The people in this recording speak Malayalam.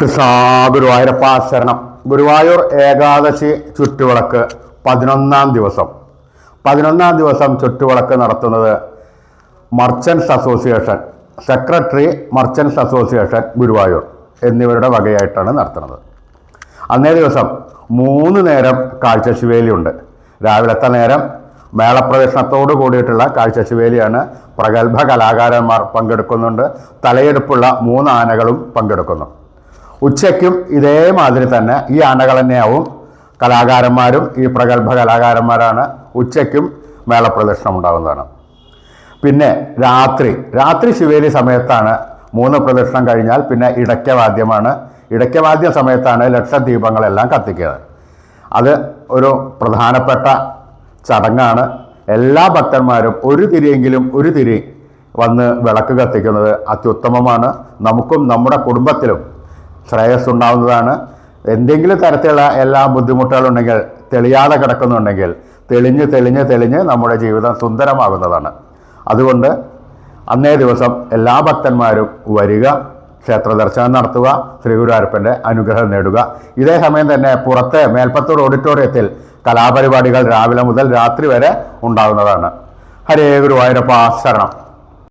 കൃഷ്ണ ഗുരുവായൂരപ്പ ശരണം ഗുരുവായൂർ ഏകാദശി ചുറ്റുവിളക്ക് പതിനൊന്നാം ദിവസം. പതിനൊന്നാം ദിവസം ചുറ്റുവിളക്ക് നടത്തുന്നത് merchants association secretary merchants association Guruvayur എന്നിവരുടെ വകയായിട്ടാണ് നടത്തുന്നത്. അന്നേ ദിവസം മൂന്ന് നേരം കാഴ്ചശിവേലിയുണ്ട്. രാവിലത്തെ നേരം മേളപ്രവേശനത്തോട് കൂടിയിട്ടുള്ള കാഴ്ചശിവേലിയാണ് പ്രഗത്ഭ കലാകാരന്മാർ പങ്കെടുക്കുന്നുണ്ട്. തലയെടുപ്പുള്ള മൂന്ന് ആനകളും പങ്കെടുക്കുന്നു. ഉച്ചയ്ക്കും ഇതേമാതിരി തന്നെ ഈ ആനകൾ തന്നെയാവും കലാകാരന്മാരും ഈ പ്രഗത്ഭ കലാകാരന്മാരാണ് ഉച്ചയ്ക്കും മേളപ്രദർശനം ഉണ്ടാകുന്നതാണ് പിന്നെ രാത്രി രാത്രി ശിവേലി സമയത്താണ് മൂന്ന് പ്രദക്ഷിണം കഴിഞ്ഞാൽ പിന്നെ ഇടയ്ക്കവാദ്യമാണ്. ഇടയ്ക്കവാദ്യ സമയത്താണ് ലക്ഷദ്വീപങ്ങളെല്ലാം കത്തിക്കുന്നത് അത് ഒരു പ്രധാനപ്പെട്ട ചടങ്ങാണ്. എല്ലാ ഭക്തന്മാരും ഒരു തിരിയെങ്കിലും ഒരു തിരി വന്ന് വിളക്ക് കത്തിക്കുന്നത് അത്യുത്തമമാണ്. നമുക്കും നമ്മുടെ കുടുംബത്തിലും ശ്രേയസ് ഉണ്ടാവുന്നതാണ് എന്തെങ്കിലും തരത്തിലുള്ള എല്ലാ ബുദ്ധിമുട്ടുകളുണ്ടെങ്കിൽ തെളിയാതെ കിടക്കുന്നുണ്ടെങ്കിൽ തെളിഞ്ഞ് തെളിഞ്ഞ് തെളിഞ്ഞ് നമ്മുടെ ജീവിതം സുന്ദരമാകുന്നതാണ്. അതുകൊണ്ട് അന്നേ ദിവസം എല്ലാ ഭക്തന്മാരും വരിക ക്ഷേത്ര ദർശനം നടത്തുക ശ്രീ ഗുരുവായൂരപ്പന്റെ അനുഗ്രഹം നേടുക. ഇതേ സമയം തന്നെ പുറത്തെ മേൽപ്പത്തൂർ ഓഡിറ്റോറിയത്തിൽ കലാപരിപാടികൾ രാവിലെ മുതൽ രാത്രി വരെ ഉണ്ടാകുന്നതാണ്. ഹരേ ഗുരുവായൂരപ്പ ശരണം.